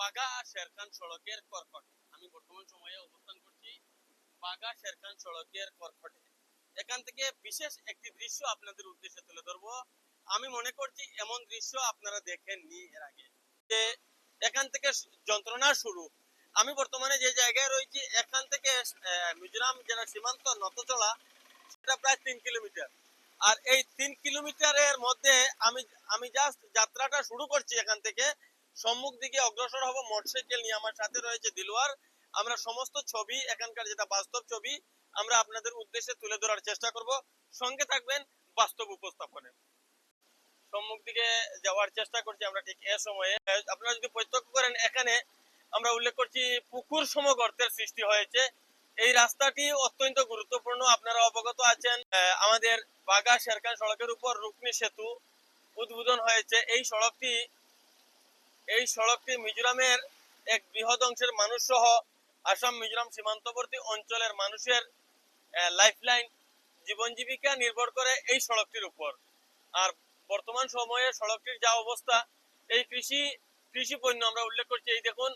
বাগা শেরখান সড়কের আমি বর্তমান সময়ে অবস্থান করছি বাগা শেরখান সড়কের কর্কটে। এখান থেকে বিশেষ একটি দৃশ্য আপনাদের উদ্দেশ্যে তুলে ধরবো। আমি মনে করছি এমন দৃশ্য আপনারা এর আগে। যে এখান থেকে যন্ত্রণা শুরু। আমি বর্তমানে যে জায়গায় রয়েছি, এখান থেকে মিজোরাম জেলা সীমান্ত নতচলা, সেটা প্রায় তিন কিলোমিটার। আর এই তিন কিলোমিটারের মধ্যে আমি আমি জাস্ট যাত্রাটা শুরু করছি এখান থেকে। সম্মুখ দিকে অগ্রসর হব মোটরসাইকেল নিয়ে। আমার সাথে রয়েছে দিলওয়ার। আমরা সমস্ত ছবি, এখানকার যেটা বাস্তব ছবি, আমরা আপনাদের উদ্দেশ্যে তুলে ধরার চেষ্টা করব। সঙ্গে থাকবেন বাস্তব উপস্থাপনে। সম্মুখ দিকে যাওয়ার চেষ্টা করছি আমরা ঠিক এ সময়ে। আপনারা যদি প্রত্যক্ষ করেন, এখানে আমরা উল্লেখ করছি পুকুর সম গর্তের সৃষ্টি হয়েছে। এই রাস্তাটি অত্যন্ত গুরুত্বপূর্ণ। আপনারা অবগত আছেন আমাদের বাগা শেরখান সড়কের উপর রুকনি সেতু উদ্বোধন হয়েছে। এই সড়কটি এই সড়কটি মিজোরামের এক বৃহৎ অংশের মানুষ সহ আসাম, মিজোরাম সীমান্তবর্তী অঞ্চলের মানুষের লাইফলাইন জীবন জীবিকা নির্ভর করে এই সড়কটির উপর। আর বর্তমান সময়ে সড়কটির যা অবস্থা, এই কৃষি কৃষি পণ্য আমরা উল্লেখ করছি। এই দেখুন,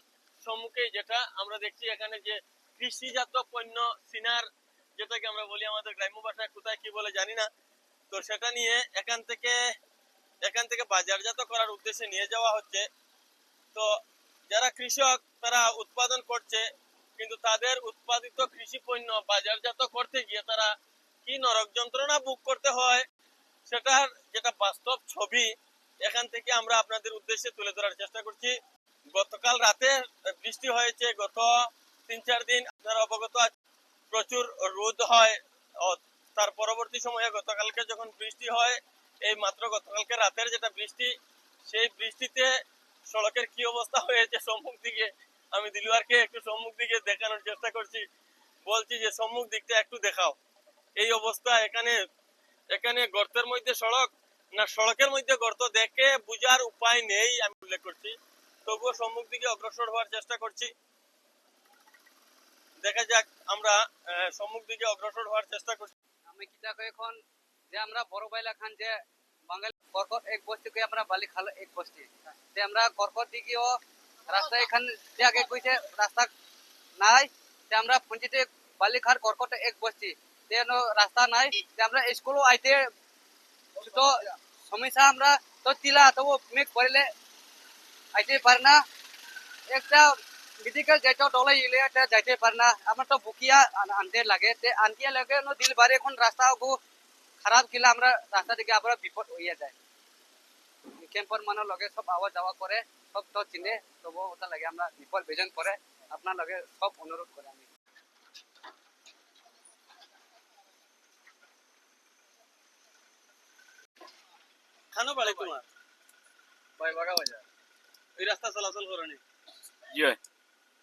সম্মুখে যেটা আমরা দেখছি এখানে যে কৃষিজাত পণ্য, সিনার, যেটাকে আমরা বলি আমাদের গ্রাম্য ভাষায়, কোথায় কি বলে জানি না। তো সেটা নিয়ে এখান থেকে এখান থেকে বাজারজাত করার উদ্দেশ্যে নিয়ে যাওয়া হচ্ছে। তো যারা কৃষক, তারা উৎপাদন করছে, কিন্তু তাদের উৎপাদিত কৃষি পণ্য বাজারজাত করতে গিয়ে তারা কি নরক যন্ত্রণা বুক করতে হয়, সেটার যেটা বাস্তব ছবি, এখান থেকে আমরা আপনাদের উদ্দেশ্যে তুলে ধরার চেষ্টা করছি। গতকাল রাতে বৃষ্টি হয়েছে, গত তিন চার দিন আপনারা অবগত প্রচুর রোদ হয়। তার পরবর্তী সময়ে গতকালকে যখন বৃষ্টি হয়, এই মাত্র গতকালকে রাতের যেটা বৃষ্টি, সেই বৃষ্টিতে সড়কের কি অবস্থা হয়েছে সম্মুখ দিকে? আমি দিলুয়ারকে একটু সম্মুখ দিকে দেখানোর চেষ্টা করছি। বলছি যে, সম্মুখ দিকটা একটু দেখাও। এই অবস্থা এখানে এখানে গর্তের মধ্যে সড়ক? না, সড়কের মধ্যে গর্ত দেখে বুঝার উপায় নেই, আমি উল্লেখ করছি। তবুও সম্মুখ দিকে অগ্রসর হওয়ার চেষ্টা করছি। দেখা যাক, আমরা সম্মুখ দিকে অগ্রসর হওয়ার চেষ্টা করছি। আমি কিতা এখন যে আমরা বড় বাইলা খান যে কর্কট এক বস্তি কই আমরা বালি খাল এক বস্তি যে আমরা কর্কট দিকেও রাস্তা এখান যে আগে কইছে, রাস্তা নাই যে আমরা পঞ্চায়েতে বালি খার কর্কট এক বস্তি তেন রাস্তা নাই যে আমরা স্কুলও আইতে তো সমস্যা আমরা, তো তিলা, তো মেঘ পড়লে আইতে পারে না। একটা মেডিকেল যাইতে ডলে ইলে এটা যাইতে পারে না। আমার তো বুকিয়া আন- আনতে লাগে, তে আনতে লাগে নো দিল বারে এখন রাস্তা গো খারাপ কিলা আমরা রাস্তা দিকে আবার বিপদ হইয়া যায়। ক্যাম্পার মানে লগে সব আওয়া যাওয়া করে সব তো চিনে তবু ওটা লাগে আমরা বিপদ বেজন করে আপনার লগে সব অনুরোধ করে আমি। খানো বাড়ি তোমার? ভাই বাগা বাজার। এই রাস্তা চলাচল জি ভাই।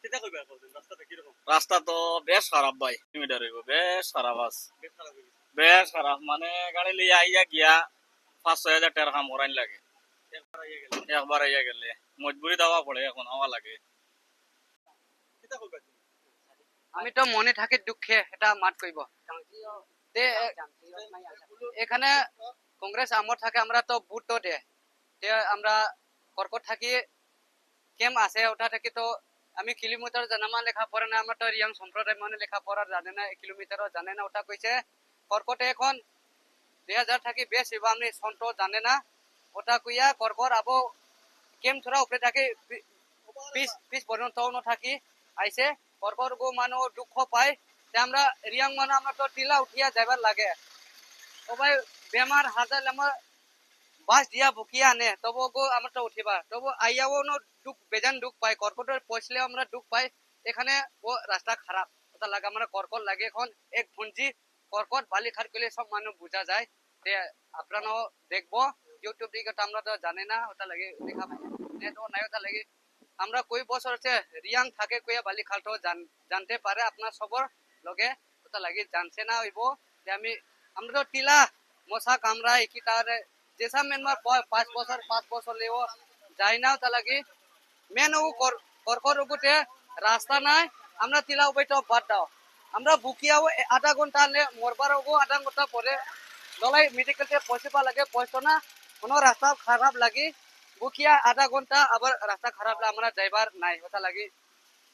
কিতা কইবা করছেন রাস্তাটা কীরকম? রাস্তা তো বেশ খারাপ ভাই। কিলোমিটার হইব বেশ খারাপ আস বেশ খারাপ গেছে বেশ খারাপ। মানে গাড়ি লিয়ে আইয়া গিয়া পাঁচ ছয় হাজার টাকার কাম লাগে। একবার আইয়া গেল মজবুরি দেওয়া পড়ে এখন হওয়া লাগে। আমি তো মনে থাকে দুঃখে, এটা মাত কইব। এখানে কংগ্রেস আমর থাকে, আমরা তো বুট দে। আমরা কর্কট থাকি, কেম আছে, ওটা থাকি তো আমি কিলোমিটার জানামা লেখা পড়ে না আমরা তো রিয়াং সম্প্রদায় মানে লেখা পড়া জানে না কিলোমিটারও জানে না ওটা কইছে কর্কটে এখন দুই হাজার থাকি বেশ এবার আমি সন্ত জানে না। ওটা কইয়া কর্কট আবো কেম থোড়া উপরে থাকে পিস পিস পর্যন্ত থাকি, আইছে। কর্কট গো মানো দুঃখ পায়। তে আমরা রিয়াং মানে আমরা তো টিলা উঠিয়া যাইবার লাগে। সবাই বেমার হাজার আমার বাস দিয়া বুকিয়া আনে, তবু গো আমরা তো উঠিবা। তবু আইয়াও ন দুঃখ, বেজান দুঃখ পাই কর্কটের পৌঁছলেও আমরা দুঃখ পাই। এখানে ও রাস্তা খারাপ। ওটা লাগে, আমরা কর্কট লাগে এখন এক ভুঞ্জি। কর্কট বালি খার করলে সব মানুষ বোঝা যায়। তে আপনারাও দেখব ইউটিউব দিকে তো আমরা তো জানি না, ওটা লাগে দেখা নাই, ওটা লাগে। আমরা কই বছর আছে, রিয়াং থাকে, কইয়া বালি খালটো জানতে পারে আপনার সবর লগে, ওটা লাগে জানছে না হইব। যে আমি আমরা তো টিলা, মশা কামড়ায় কি তার যেসব মেনমার পাঁচ বছর পাঁচ বছর লেও যাই না, ওটা লাগে। মেন ও কর্কর রাস্তা নাই, আমরা তিলা উপায়টা বাদ দাও। আমরা বুকিয়াও এ- আধা ঘণ্টা লে মরবার ওগো আধা ঘণ্টা পরে দলাই মেডিকেল পৌঁছিবা লাগে পৌঁছত না কোনো রাস্তা খারাপ লাগি, বুকিয়া আধা ঘণ্টা আবার রাস্তা খারাপ হলে আমরা ড্রাইভার নাই ওটা লাগি।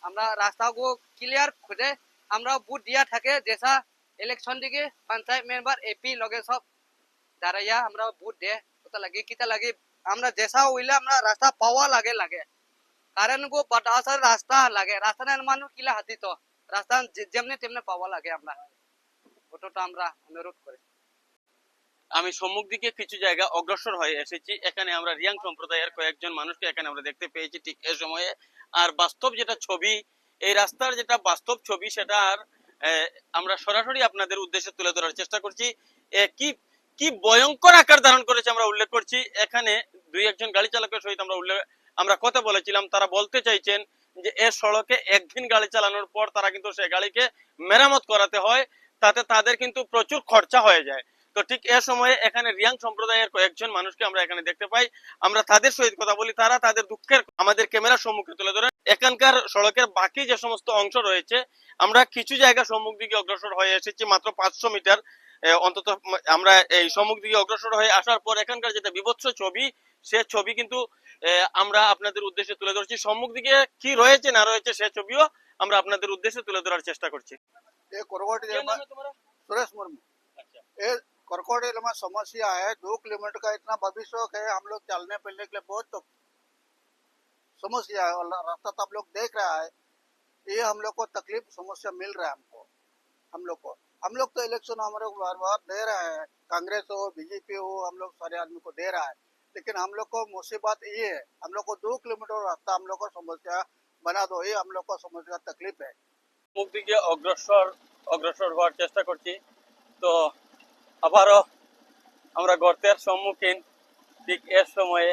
আমরা রাস্তাকে ক্লিয়ার খুঁজে আমরা বুট দিয়া থাকে যেসা ইলেকশন দিকে, পঞ্চায়েত মেম্বার এপি লগে সব দাঁড়াইয়া আমরা বুট দে ওটা লাগি, কিতা লাগি, আমরা যেসা হইলে আমরা রাস্তা পাওয়া লাগে লাগে। কারণ গো বাটাসার রাস্তা লাগে রাস্তা নির্মাণ কিলা হাতি তো রাস্তা যেমনি তেমনি পাওয়া লাগে আমরা। ওটা আমরা অনুরোধ করি। আমি সম্মুখ দিকে কিছু জায়গা অগ্রসর হয়ে এসেছি। এখানে আমরা রিয়াং সম্প্রদায়ের কয়েকজন মানুষকে এখানে আমরা দেখতে পেয়েছি ঠিক এ সময়ে। আর বাস্তব যেটা ছবি, এই রাস্তার যেটা বাস্তব ছবি, সেটা আর আমরা সরাসরি আপনাদের উদ্দেশ্যে তুলে ধরার চেষ্টা করছি। কি কি ভয়ঙ্কর আকার ধারণ করেছে আমরা উল্লেখ করছি। এখানে দুই একজন গাড়ি চালকের সহিত আমরা উল্লেখ আমরা কথা বলেছিলাম। তারা বলতে চাইছেন যে এ সড়কে একদিন গাড়ি চালানোর পর তারা কিন্তু সে গাড়িকে মেরামত করাতে হয়, তাতে তাদের কিন্তু প্রচুর খরচা হয়ে যায়। তো ঠিক এ সময়ে এখানে রিয়াং সম্প্রদায়ের কয়েকজন মানুষকে আমরা এখানে দেখতে পাই। আমরা তাদের সহিত কথা বলি, তারা তাদের দুঃখের আমাদের ক্যামেরার সম্মুখে তুলে ধরেন এখানকার সড়কের বাকি যে সমস্ত অংশ রয়েছে, আমরা কিছু জায়গা সম্মুখ দিকে অগ্রসর হয়ে এসেছি, মাত্র পাঁচশো মিটার। অন্তত আমরা এই সম্মুখ দিকে অগ্রসর হয়ে আসার পর এখানকার যেটা বিভৎস ছবি, সে ছবি কিন্তু আমরা আপনাদের উদ্দেশ্যে তুলে ধরছি সম্মুখ দিকে কি রয়েছে না রয়েছে সে ছবিও আমরা আপনাদের উদ্দেশ্যে তুলে ধরার চেষ্টা করছি ये कोरकोट क्या जिले नाम में है तुम्हारा सुरेश मुर्मू अच्छा ये कोरकोट जिले में समस्या है दो किलोमीटर का इतना भविष्य है हम लोग चलने फिरने के लिए बहुत तो समस्या है और रास्ता तो आप लोग देख रहा है ये हम लोग को तकलीफ समस्या मिल रहा है हमको हम लोग को हम लोग तो इलेक्शन हमारे को बार बार दे रहे हैं कांग्रेस हो बीजेपी हो हम लोग सारे आदमी को दे रहा है लेकिन हम लोग को मुसीबत ये है हम लोग को दो किलोमीटर रास्ता हम लोग को समस्या बना दो ये हम लोग को समस्या तकलीफ है মুখ দিকে অগ্রসর অগ্রসর হওয়ার চেষ্টা করছি তো আবারও আমরা গর্তের সম্মুখীন ঠিক এর সময়ে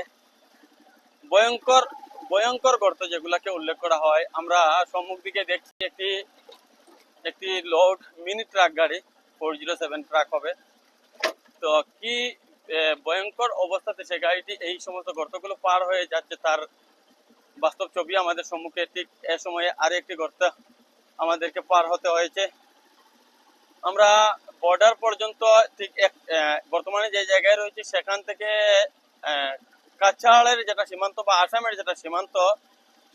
ভয়ঙ্কর ভয়ঙ্কর গর্ত যেগুলাকে উল্লেখ করা হয় আমরা সম্মুখ দিকে দেখছি একটি একটি লোড মিনি ট্রাক গাড়ি ফোর জিরো সেভেন ট্রাক হবে তো কি আহ, ভয়ঙ্কর অবস্থাতে সে গাড়িটি এই সমস্ত গর্তগুলো পার হয়ে যাচ্ছে তার বাস্তব ছবি আমাদের সম্মুখে ঠিক এ সময়ে আর একটি গর্ত আমাদেরকে পার হতে হয়েছে। আমরা বর্ডার পর্যন্ত ঠিক এক বর্তমানে যে জায়গায় রয়েছে সেখান থেকে কাছাড়ের যেটা সীমান্ত বা আসামের যেটা সীমান্ত,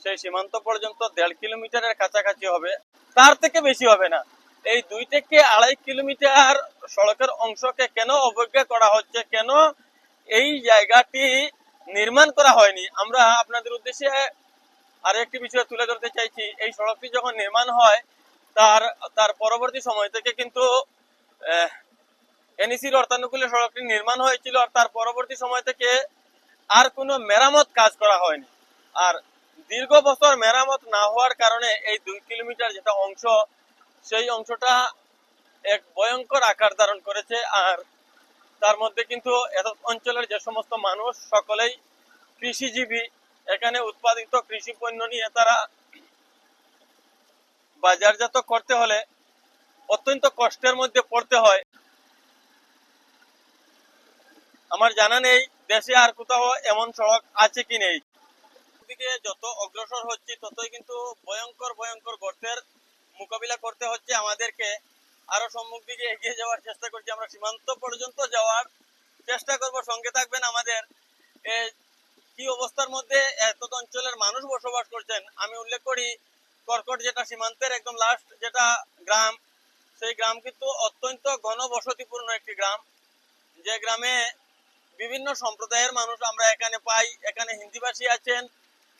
সেই সীমান্ত পর্যন্ত দেড় কিলোমিটারের কাছাকাছি হবে। তার থেকে বেশি হবে না। এই দুই থেকে আড়াই কিলোমিটার সড়কের অংশকে কেন অবজ্ঞা করা হচ্ছে? কেন এই জায়গাটি নির্মাণ করা হয়নি? আমরা আপনাদের উদ্দেশ্যে আর একটি বিষয় তুলে ধরতে চাইছি। এই সড়কটি যখন নির্মাণ হয়, তার তার পরবর্তী সময় থেকে কিন্তু এনইসির অর্থানুকূলে সড়কটি নির্মাণ হয়েছিল আর তার পরবর্তী সময় থেকে আর কোনো মেরামত কাজ করা হয়নি। আর দীর্ঘ বছর মেরামত না হওয়ার কারণে এই দুই কিলোমিটার যেটা অংশ, সেই অংশটা এক ভয়ঙ্কর আকার ধারণ করেছে আর তার মধ্যে কিন্তু এত অঞ্চলের যে সমস্ত মানুষ সকলেই কৃষিজীবী, এখানে উৎপাদিত কৃষি পণ্য নিয়ে তারা বাজারজাত করতে হলে অত্যন্ত কষ্টের মধ্যে পড়তে হয়। আমার জানা নেই, দেশে আর কোথাও এমন সড়ক আছে কি নেই। দিকে যত অগ্রসর হচ্ছে, ততই কিন্তু ভয়ঙ্কর ভয়ঙ্কর গর্তের মোকাবিলা করতে হচ্ছে আমাদেরকে। আরও সম্মুখ দিকে এগিয়ে যাওয়ার চেষ্টা করছি। আমরা সীমান্ত পর্যন্ত যাওয়ার চেষ্টা করব। সঙ্গে থাকবেন আমাদের। কি অবস্থার মধ্যে এত অঞ্চলের মানুষ বসবাস করছেন? আমি উল্লেখ করি, কর্কট যেটা সীমান্তের একদম লাস্ট যেটা গ্রাম, সেই গ্রাম কিন্তু অত্যন্ত ঘনবসতিপূর্ণ একটি গ্রাম। যে গ্রামে বিভিন্ন সম্প্রদায়ের মানুষ আমরা এখানে পাই। এখানে হিন্দিভাষী আছেন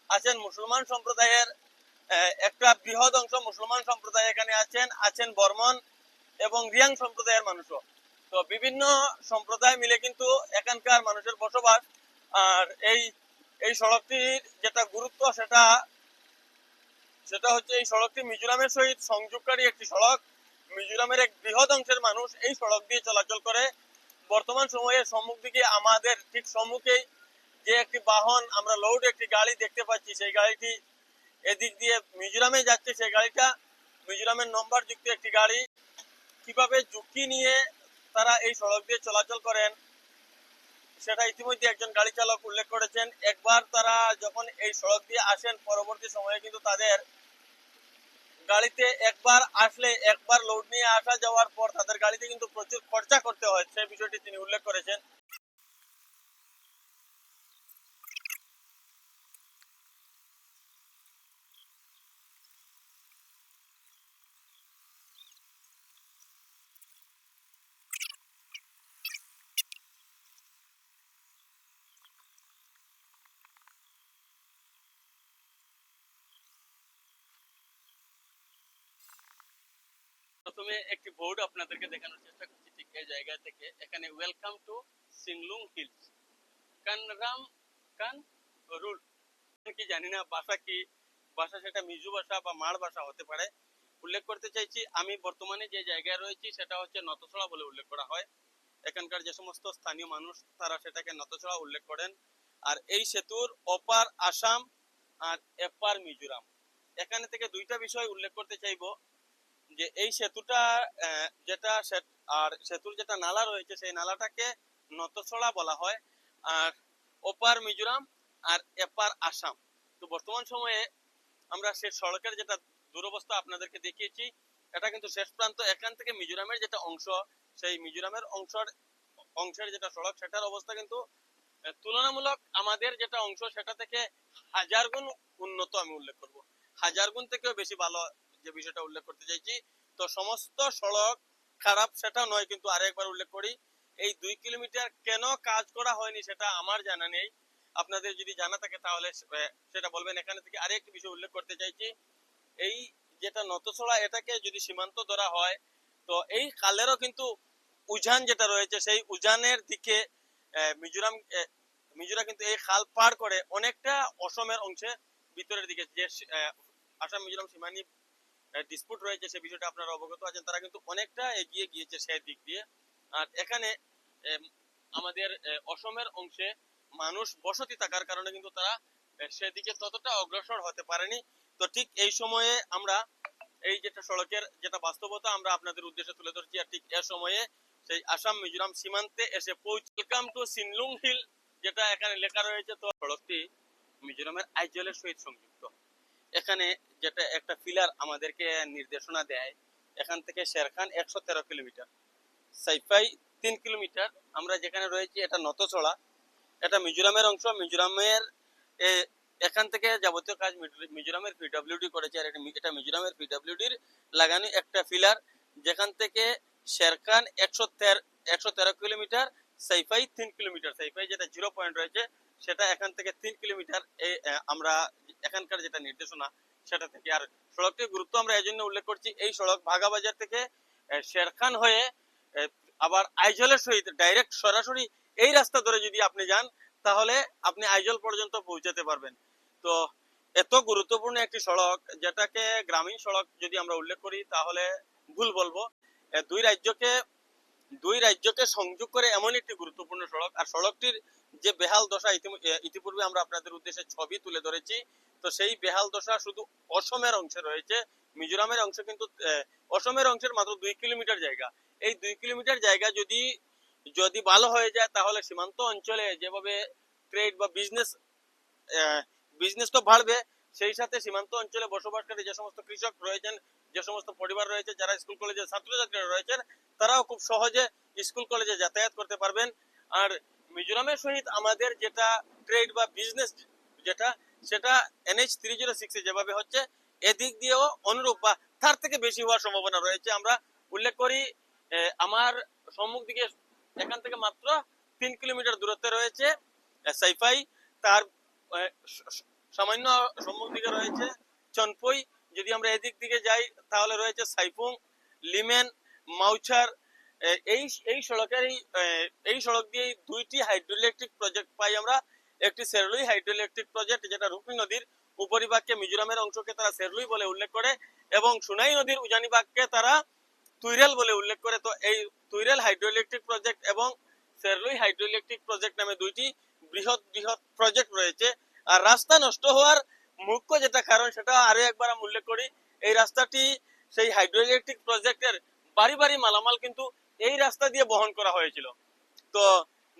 আছেন মুসলমান সম্প্রদায়ের একটা বৃহৎ অংশ মুসলমান সম্প্রদায় এখানে আছেন। আছেন বর্মন এবং রিয়াং সম্প্রদায়ের মানুষও। তো বিভিন্ন সম্প্রদায় মিলে কিন্তু এখানকার মানুষের বসবাস, আর এই এই সড়কটির যেটা গুরুত্ব সেটা সেটা হচ্ছে এই সড়কটি মিজোরামের সহিত সংযোগকারী একটি সড়ক। মিজোরামের এক বৃহৎ অংশের মানুষ এই সড়ক দিয়ে চলাচল করে। বর্তমান সময়ে সম্মুখ দিকে আমাদের ঠিক সম্মুখেই যে একটি বাহন আমরা লোড একটি গাড়ি দেখতে পাচ্ছি, সেই গাড়িটি এদিক দিয়ে মিজোরামে যাচ্ছে। সেই গাড়িটা মিজোরামের নম্বর যুক্ত একটি গাড়ি। কীভাবে ঝুঁকি নিয়ে তারা এই সড়ক দিয়ে চলাচল করেন, সেটা ইতিমধ্যে একজন গাড়ি চালক উল্লেখ করেছেন। একবার তারা যখন এই সড়ক দিয়ে আসেন, পরবর্তী সময়ে কিন্তু তাদের গাড়িতে একবার আসলে একবার লোড নিয়ে আসা যাওয়ার পর তাদের গাড়িতে কিন্তু প্রচুর খরচা করতে হয়, সেই বিষয়টি তিনি উল্লেখ করেছেন। প্রথমে একটি বোর্ড আপনাদেরকে দেখানোর চেষ্টা করছি ঠিক এই জায়গা থেকে। এখানে ওয়েলকাম টু সিংলুং হিলস কানরাম কান রুল কি জানি না, ভাষা কি? ভাষা সেটা মিজু ভাষা বা মাড় ভাষা হতে পারে। উল্লেখ করতে চাইছি, আমি বর্তমানে যে জায়গায় রয়েছি সেটা হচ্ছে নতছড়া বলে উল্লেখ করা হয়। এখানকার যে সমস্ত স্থানীয় মানুষ, তারা সেটাকে নতছড়া উল্লেখ করেন। আর এই সেতুর অপার আসাম আর এপার মিজোরাম। এখানে থেকে দুইটা বিষয় উল্লেখ করতে চাইব। যে এই সেতুটা যেটা আর সেতুর যেটা নালা রয়েছে, সেই নালাটাকে নতছড়া বলা হয়। আর ওপার মিজোরাম আর এপার আসাম। তো বর্তমান সময়ে আমরা সে সড়কের যেটা দুরবস্থা আপনাদেরকে দেখিয়েছি, এটা কিন্তু শেষ প্রান্ত। এখান থেকে মিজোরামের যেটা অংশ, সেই মিজোরামের অংশের অংশের যেটা সড়ক, সেটার অবস্থা কিন্তু তুলনামূলক আমাদের যেটা অংশ, সেটা থেকে হাজার গুণ উন্নত আমি উল্লেখ করব। হাজার গুণ থেকেও বেশি ভালো যে বিষয়টা উল্লেখ করতে চাইছি, তো সমস্ত সড়ক খারাপ সেটা নয়, কিন্তু আরেকবার উল্লেখ করি, এই দুই কিলোমিটার কেন কাজ করা হয়নি সেটা আমার জানা নেই। আপনাদের যদি জানা থাকে তাহলে সেটা বলবেন। এখানে থেকে আরেকটি বিষয় উল্লেখ করতে চাইছি, এই যেটা নতছড়া এটাকে যদি সীমান্ত ধরা হয়, তো এই কালেরও কিন্তু উজান যেটা রয়েছে, সেই উজানের দিকে মিজোরাম মিজোরা কিন্তু এই খাল পার করে অনেকটা অসমের অংশে ভিতরের দিকে, যে আসাম, মিজোরাম সীমানি ডিসপুট রয়েছে, সে বিষয়টা আপনারা অবগত আছেন। তারা কিন্তু অনেকটা এগিয়ে গিয়েছে সেই দিক দিয়ে। আর এখানে আমাদের অসমের অংশে মানুষ বসতি থাকার কারণে কিন্তু তারা সেদিকে ততটা অগ্রসর হতে পারেনি। তো ঠিক এই সময়ে আমরা এই যেটা সড়কের যেটা বাস্তবতা আমরা আপনাদের উদ্দেশ্যে তুলে ধরছি, আর ঠিক এ সময়ে সেই আসাম মিজোরাম সীমান্তে এসে পৌঁছ ওয়েলকাম টু সিনলুং হিল যেটা এখানে লেখা রয়েছে। তো সড়কটি মিজোরামের আইজলের সহিত সংযুক্ত। এখানে যেটা একটা ফিলার আমাদেরকে নির্দেশনা দেয়, এখান থেকে শেরখান একশো তেরো কিলোমিটার। সাইফাই তিন কিলোমিটার, আমরা যেখানে রয়েছি এটা নতছড়া এটা মিজোরামের অংশ, মিজোরামের এখান থেকে যাবতীয় কাজ মিজোরামের পিডব্লিউডি করেছে, আর এটা মিজোরামের পিডাব্লিউডির লাগানো একটা ফিলার যেখান থেকে শেরখান একশো তেরো একশো তেরো কিলোমিটার, সাইফাই তিন কিলোমিটার। সাইফাই যেটা জিরো পয়েন্ট রয়েছে সেটা এখান থেকে তিন কিলোমিটার আমরা এখানকার যেটা নির্দেশনা, সেটা থেকে। আর সড়কটির গুরুত্ব আমরা এই জন্য উল্লেখ করছি, এই সড়ক ভাগাবাজার থেকে শেরখান হয়ে আবার আইজলের সহিত ডাইরেক্ট সরাসরি এই রাস্তা ধরে যদি আপনি যান, তাহলে আপনি আইজল পর্যন্ত পৌঁছাতে পারবেন। তো এত গুরুত্বপূর্ণ একটি সড়ক, যেটাকে গ্রামীণ সড়ক যদি আমরা উল্লেখ করি, তাহলে ভুল বলব। দুই রাজ্যকে দুই রাজ্যকে সংযোগ করে এমন একটি গুরুত্বপূর্ণ সড়ক। আর সড়কটির যে বেহাল দশা ইতিপূর্বে আমরা আপনাদের উদ্দেশ্যে ছবি তুলে ধরেছি। তো সেই বেহাল দশা শুধু অসমের অংশে রয়েছে। মিজোরামের অংশ কিন্তু অসমের অংশের মাত্র দুই কিলোমিটার জায়গা। এই দুই কিলোমিটার জায়গা যদি যদি ভালো হয়ে যায়, তাহলে সীমান্ত অঞ্চলে যেভাবে ট্রেড বা বিজনেস বিজনেস তো বাড়বে, সেই সাথে সীমান্ত অঞ্চলে বসবাসকারী যে সমস্ত কৃষক রয়েছেন যে সমস্ত পরিবার রয়েছে, যারা স্কুল কলেজে ছাত্রছাত্রীরা রয়েছেন, তারাও খুব সহজে স্কুল কলেজে যাতায়াত করতে পারবেন। আর মিজোরামের সহিত আমাদের যেটা ট্রেড বা বিজনেস যেটা, সেটা এনএইচ থ্রি জিরো সিক্সে যেভাবে হচ্ছে, এদিক দিয়েও অনুরূপ বা তার থেকে বেশি হওয়ার সম্ভাবনা রয়েছে। আমরা উল্লেখ করি আমার সম্মুখ দিকে এখান থেকে মাত্র তিন কিলোমিটার দূরত্বে রয়েছে সাইফাই। তার সামান্য সম্মুখ দিকে রয়েছে চনপই। যদি আমরা এদিক দিকে যাই, তাহলে রয়েছে সাইফুং, লিমেন, মাউচার এই এই সড়কের এই এই সড়ক দিয়ে দুইটি হাইড্রোইলেকট্রিক প্রজেক্ট পাই আমরা। একটি সেরলুই হাইড্রোইলেকট্রিক প্রজেক্ট, যেটা রুকনি নদীর উপরিভাগকে মিজোরামের অংশকে তারা সেরলুই বলে উল্লেখ করে এবং সুনাই নদীর উজানি ভাগকে তারা তুইরেল বলে উল্লেখ করে। তো এই তুইরেল হাইড্রোইলেকট্রিক প্রজেক্ট এবং সেরলুই হাইড্রোইলেকট্রিক প্রজেক্ট নামে দুইটি বৃহৎ বৃহৎ প্রজেক্ট রয়েছে। আর রাস্তা নষ্ট হওয়ার মুখ্য যেটা কারণ, সেটা আরও একবার আমি উল্লেখ করি, এই রাস্তাটি সেই হাইড্রোইলেকট্রিক প্রজেক্টের বাড়ি বাড়ি মালামাল কিন্তু এই রাস্তা দিয়ে বহন করা হয়েছিল। তো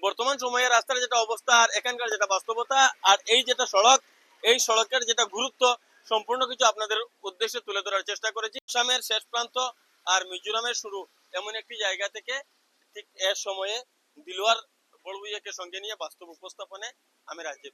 বর্তমান সময়ে রাস্তার যেটা অবস্থা আর এখানকার যেটা বাস্তবতা আর এই যেটা সড়ক, এই সড়কের যেটা গুরুত্ব সম্পূর্ণ কিছু আপনাদের উদ্দেশ্যে তুলে ধরার চেষ্টা করেছি। আসামের শেষ প্রান্ত আর মিজোরামের শুরু এমন একটি জায়গা থেকে ঠিক এর সময়ে দিলওয়ার বড়বুইয়াকে সঙ্গে নিয়ে বাস্তব উপস্থাপনে আমি রাজীব